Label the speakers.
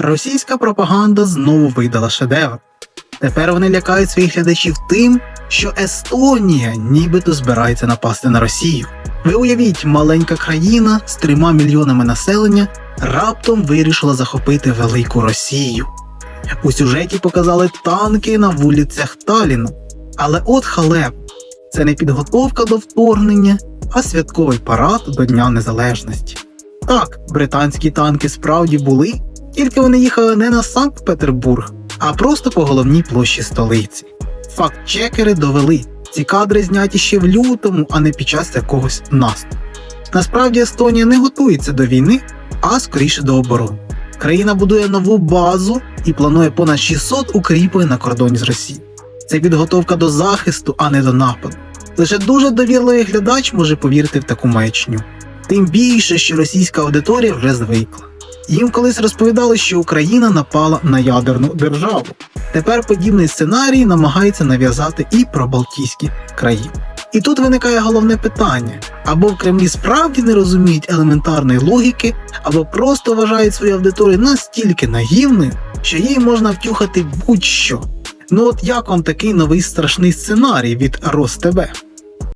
Speaker 1: російська пропаганда знову видала шедевр. Тепер вони лякають своїх глядачів тим, що Естонія нібито збирається напасти на Росію. Ви уявіть, маленька країна з трьома мільйонами населення раптом вирішила захопити велику Росію. У сюжеті показали танки на вулицях Таліну. Але от халеп, це не підготовка до вторгнення, а святковий парад до Дня Незалежності. Так, британські танки справді були, тільки вони їхали не на Санкт-Петербург, а просто по головній площі столиці. Факт-чекери довели, ці кадри зняті ще в лютому, а не під час якогось наступу. Насправді Естонія не готується до війни, а скоріше до оборони. Країна будує нову базу і планує понад 600 укріплень на кордоні з Росією. Це підготовка до захисту, а не до нападу. Лише дуже довірливий глядач може повірити в таку маячню. Тим більше, що російська аудиторія вже звикла. Їм колись розповідали, що Україна напала на ядерну державу. Тепер подібний сценарій намагається нав'язати і про Балтійські країни. І тут виникає головне питання: або в Кремлі справді не розуміють елементарної логіки, або просто вважають свою аудиторію настільки наївною, що їй можна втюхати будь-що. Ну от як вам такий новий страшний сценарій від РосТВ?